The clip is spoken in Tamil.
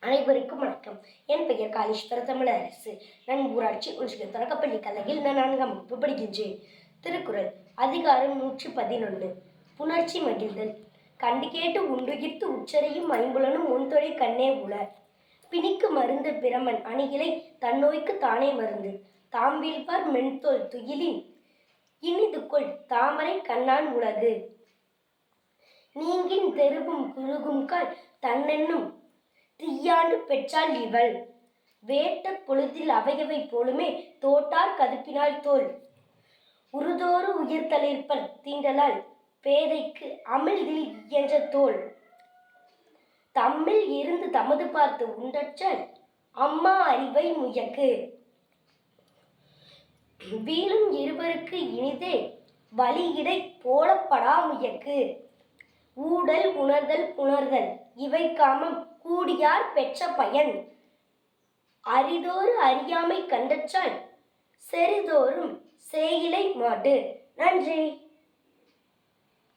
அனைவருக்கும் வணக்கம். என் பெயர் காளீஸ்வர தமிழரசு. நான் ஊராட்சி ஒன்றிய தொடக்கப்பள்ளி கலையில் நான் நான்காம் வகுப்பு படிக்கின்றேன். திருக்குறள் அதிகாரம் நூற்றி பதினொன்று புணர்ச்சி மகிழ்தல். கண்டு கேட்டு உண்டுகித்து உச்சரையும் ஐம்புலனும் முன்தொடை கண்ணே உல பிணிக்கு மருந்து பிரமன் அணிகளை தன்னோய்க்கு தானே மருந்து. தாம் வீழ்வார் மென்தோல் துயிலின் இனிதுக்குள் தாமரை கண்ணான் உலகு. நீங்கின் தெருவும் குறுகும் கால் தன்னென்னும் தீயாண்டு பெற்றாள் இவள். வேட்ட பொழுதில் அவையவை போலுமே தோட்டார் கதுப்பினாள் தோல். உருதோறு உயிர் தீண்டலால் பேதைக்கு அமிழ்தில் என்ற தோல். தம்மில் இருந்து தமது பார்த்து உண்டற்ற அம்மா அறிவை முயக்கு. வீழும் இருவருக்கு இனிதே வழியிடை போலப்படா முயக்கு. ஊடல் உணர்தல் புணர்தல் இவை காமம். கூடியார் பெற்ற பயன். அரிதோறு அறியாமை கண்டற்றால் செறிதோறும் சேயிலை மாட்டு. நன்றி.